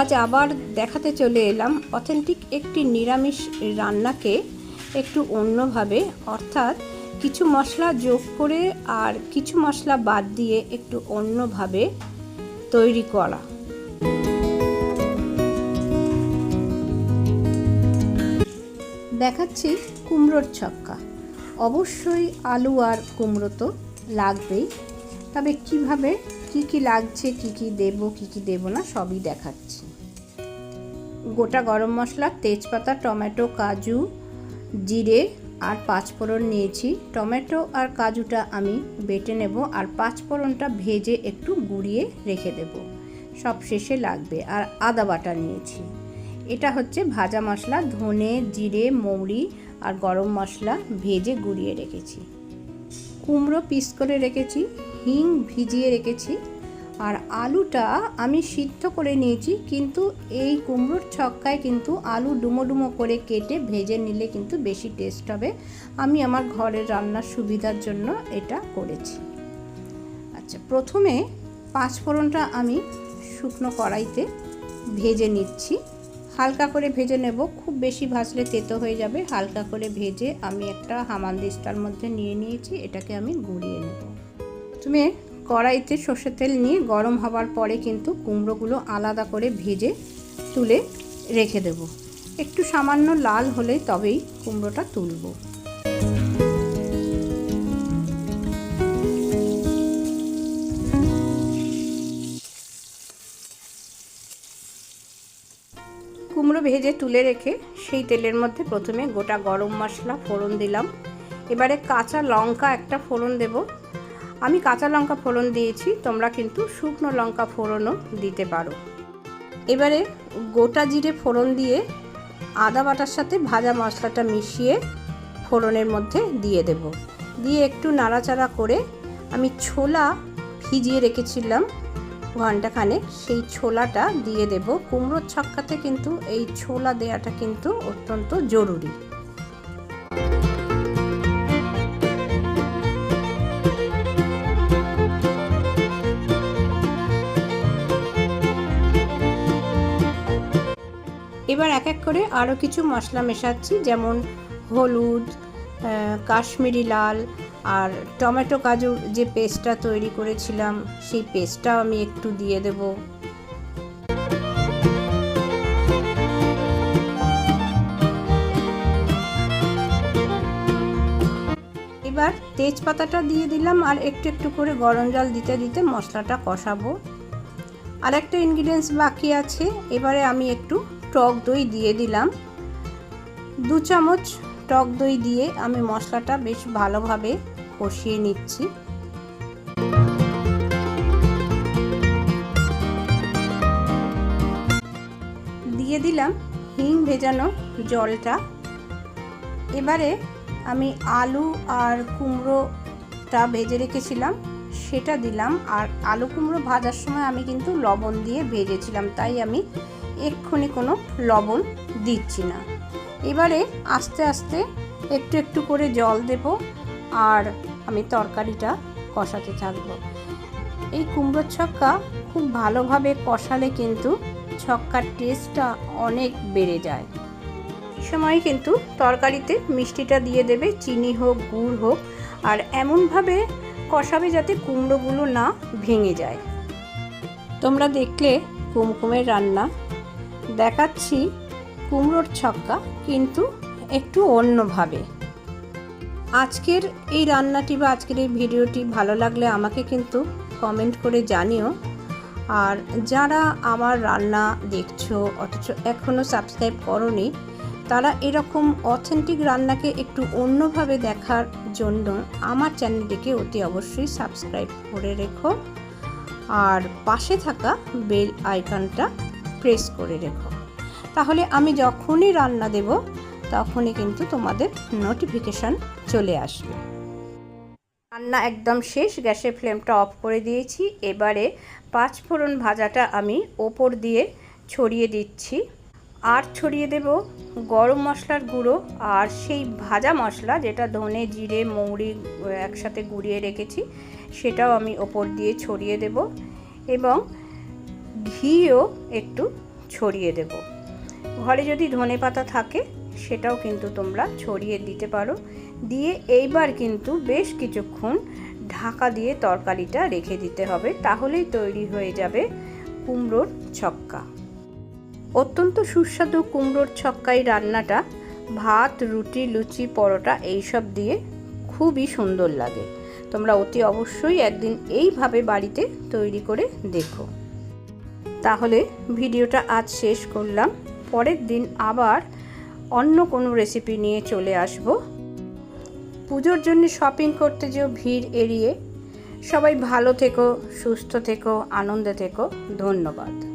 আজ আবার দেখাতে চলে এলাম অথেন্টিক একটি নিরামিষ রান্নাকে একটু অন্যভাবে, অর্থাৎ কিছু মশলা যোগ করে আর কিছু মশলা বাদ দিয়ে একটু অন্যভাবে তৈরি করা। দেখাচ্ছি কুমড়োর ছক্কা। অবশ্যই আলু আর কুমড়ো তো লাগবেই, তবে কীভাবে কি কি লাগছে, কি কি দেব, কি কি দেব না, সবই দেখাচ্ছি। গোটা গরম মশলা, তেজপাতা, টমেটো, কাজু, জিরে আর পাঁচফোড়ন নিয়েছি। টমেটো আর কাজুটা আমি বেটে নেব আর পাঁচফোড়নটা ভেজে একটু গুঁড়িয়ে রেখে দেব। সব শেষে লাগবে আর আদা বাটা নিয়েছি। এটা হচ্ছে ভাজা মশলা, ধনে, জিরে, মৌরি আর গরম মশলা ভেজে গুঁড়িয়ে রেখেছি। কুমড়ো পিস করে রেখেছি। হিং ভিজিয়ে রেখেছি আর আলুটা আমি সিদ্ধ করে নিয়েছি, কিন্তু এই কুমড়োর ছক্কায় কিন্তু আলু ডুমো ডুমো করে কেটে ভেজে নিলে কিন্তু বেশি টেস্ট হবে। আমি আমার ঘরের রান্নার সুবিধার জন্য এটা করেছি। আচ্ছা প্রথমে পাঁচফোড়নটা আমি শুকনো কড়াইতে ভেজে নিচ্ছি। হালকা করে ভেজে নেব, খুব বেশি ভাজলে তেতো হয়ে যাবে। হালকা করে ভেজে আমি একটা হামানদিস্তার মধ্যে নিয়ে নিয়েছি, এটাকে আমি গুঁড়িয়ে নেব। তুমি কড়াইতে সর্ষের তেল নিয়ে গরম হওয়ার পরে কিন্তু কুমড়োগুলো আলাদা করে ভেজে তুলে রেখে দেব। একটু সামান্য লাল হলে তবেই কুমড়োটা তুলব। কুমড়ো ভেজে তুলে রেখে সেই তেলের মধ্যে প্রথমে গোটা গরম মশলা ফোড়ন দিলাম। এবারে কাঁচা লঙ্কা একটা ফোড়ন দেব। আমি কাঁচা লঙ্কা ফোড়ন দিয়েছি, তোমরা কিন্তু শুকনো লঙ্কা ফোড়নও দিতে পারো। এবারে গোটা জিরে ফোড়ন দিয়ে আদা বাটার সাথে ভাজা মশলাটা মিশিয়ে ফোড়নের মধ্যে দিয়ে দেব। দিয়ে একটু নাড়াচাড়া করে আমি ছোলা ভিজিয়ে রেখেছিলাম ঘন্টাখানেক, সেই ছোলাটা দিয়ে দেব। কুমড়োর ছক্কাতে কিন্তু এই ছোলা দেওয়াটা কিন্তু অত্যন্ত জরুরি। এবার এক এক করে আরও কিছু মশলা মেশাচ্ছি, যেমন হলুদ কাশ্মীরি লাল আর টমেটো কাজুর যে পেস্টটা তৈরি করেছিলাম, সেই পেস্টটাও আমি একটু দিয়ে দেব। এবার তেজপাতাটা দিয়ে দিলাম আর একটু একটু করে গরম জল দিতে দিতে মশলাটা কষাবো। আর একটা ইনগ্রিডিয়েন্টস বাকি আছে, এবারে আমি একটু টক দই দিয়ে দিলাম। দু চামচ টক দই দিয়ে আমি মশলাটা বেশ ভালোভাবে কষিয়ে নিচ্ছি। দিয়ে দিলাম হিং ভেজানো জলটা। এবারে আমি আলু আর কুমড়োটা ভেজে রেখেছিলাম, সেটা দিলাম। আর আলু কুমড়ো ভাজার সময় আমি কিন্তু লবণ দিয়ে ভেজেছিলাম, তাই আমি এক্ষুনি কোনো লবণ দিচ্ছি না। এবারে আস্তে আস্তে একটু একটু করে জল দেব আর আমি তরকারিটা কষাতে থাকব। এই কুমড়োর ছক্কা খুব ভালোভাবে কষালে কিন্তু ছক্কার টেস্টটা অনেক বেড়ে যায়। সময় কিন্তু তরকারিতে মিষ্টিটা দিয়ে দেবে, চিনি হোক, গুড় হোক, আর এমনভাবে কষাবে যাতে কুমড়োগুলো না ভেঙে যায়। তোমরা দেখলে কুমকুমের রান্না দেখাচ্ছি কুমড়োর ছক্কা, কিন্তু একটু অন্যভাবে। আজকের এই রান্নাটি বা আজকের এই ভিডিওটি ভালো লাগলে আমাকে কিন্তু কমেন্ট করে জানিও। আর যারা আমার রান্না দেখছ, অথচ এখনও সাবস্ক্রাইব করনি, তারা এরকম অথেন্টিক রান্নাকে একটু অন্যভাবে দেখার জন্য আমার চ্যানেলটিকে অতি অবশ্যই সাবস্ক্রাইব করে রেখো। আর পাশে থাকা বেল আইকনটা প্রেস করে রেখো। তাহলে আমি যখনই রান্না দেব, তখনই কিন্তু তোমাদের নোটিফিকেশান চলে আসবে। রান্না একদম শেষ, গ্যাসের ফ্লেমটা অফ করে দিয়েছি। এবারে পাঁচ ফোড়ন ভাজাটা আমি ওপর দিয়ে ছড়িয়ে দিচ্ছি। আর ছড়িয়ে দেব গরম মশলার গুঁড়ো আর সেই ভাজা মশলা, যেটা ধনে, জিরে, মৌরি একসাথে গুঁড়িয়ে রেখেছি, সেটাও আমি ওপর দিয়ে ছড়িয়ে দেব। এবং ঘিও একটু ছড়িয়ে দেব। ঘরে যদি ধনে পাতা থাকে, সেটাও কিন্তু তোমরা ছড়িয়ে দিতে পারো। দিয়ে এইবার কিন্তু বেশ কিছুক্ষণ ঢাকা দিয়ে তরকারিটা রেখে দিতে হবে, তাহলেই তৈরি হয়ে যাবে কুমড়োর ছক্কা। অত্যন্ত সুস্বাদু কুমড়োর ছক্কাই রান্নাটা, ভাত, রুটি, লুচি, পরোটা এইসব দিয়ে খুবই সুন্দর লাগে। তোমরা অতি অবশ্যই একদিন এইভাবে বাড়িতে তৈরি করে দেখো। তাহলে ভিডিওটা আজ শেষ করলাম। পরের দিন আবার অন্য কোনো রেসিপি নিয়ে চলে আসব। পুজোর জন্য শপিং করতে যেও ভিড় এড়িয়ে। সবাই ভালো থেকো, সুস্থ থেকো, আনন্দে থেকো। ধন্যবাদ।